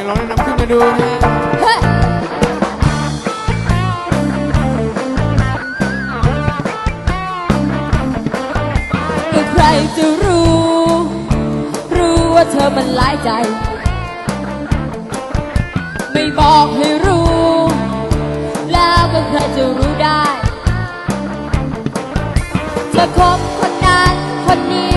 ให้ลองแนะนำขึ้นมาดูนะฮะเฮ้ยก็ใครจะรู้ รู้ว่าเธอมันหลายใจ ไม่บอกให้รู้ แล้วก็ใครจะรู้ได้จะคบคนนั้นคนนี้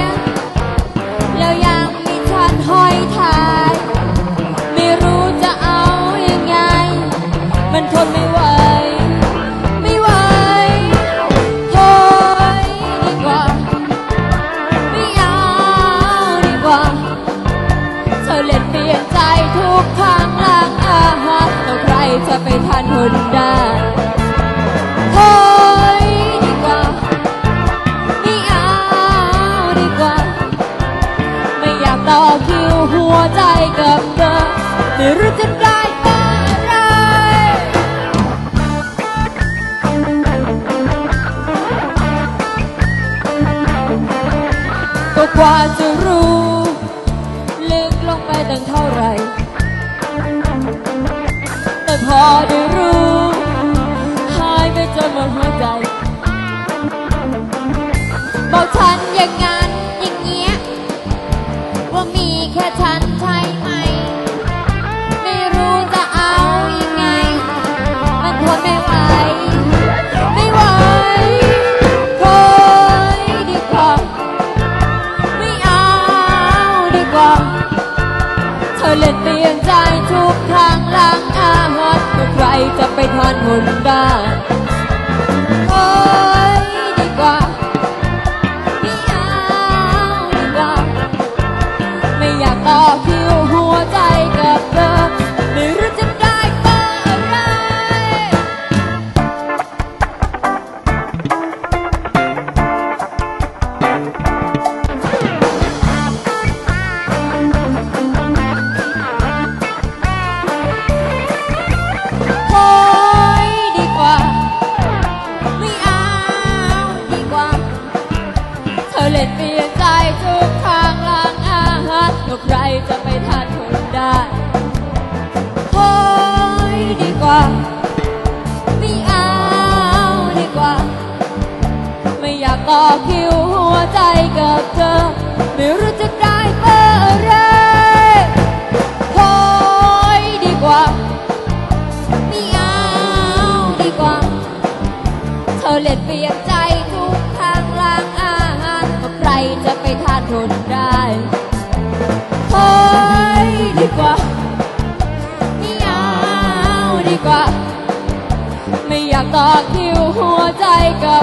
ไปทันหนได้ถอยดีกว่า ไม่เอาดีกว่า ไม่อยากต่อคิวหัวใจกับเธอไม่รู้จะได้เมื่อไหรก็กว่าจะ ได้รู้หายไปจนหมดหัวใจ บอกฉันอย่างงั้นอย่างเงี้ย ว่ามีแค่ฉันใช่ไหม ไม่รู้จะเอายังไง มันทนไม่ไหว ไม่ไหวถอยดีกว่า ไม่เอาดีกว่า เธอเล่นเปลี่ยนใจทุกครั้งหลังอาหาร จะไปทานหนกาโอ้ยดีกว่าไม่เอาดีกว่า ไม่อยากต่อคิวหัว ทุกทางหลังอาหารแล้วใครจะไปทันคนได้ถอยดีกว่า ไม่เอาดีกว่า ไม่อยากต่อคิวหัวใจกับเธอ ไม่รู้จะได้เมื่อไรถอยดีกว่า ไม่เอาดีกว่า เธอเล่นเปลี่ยนใจะไปทานทนได้ถอยดีกว่าไม่เอาดีกว่า ไม่อยากต่อคิวหัวใจกัน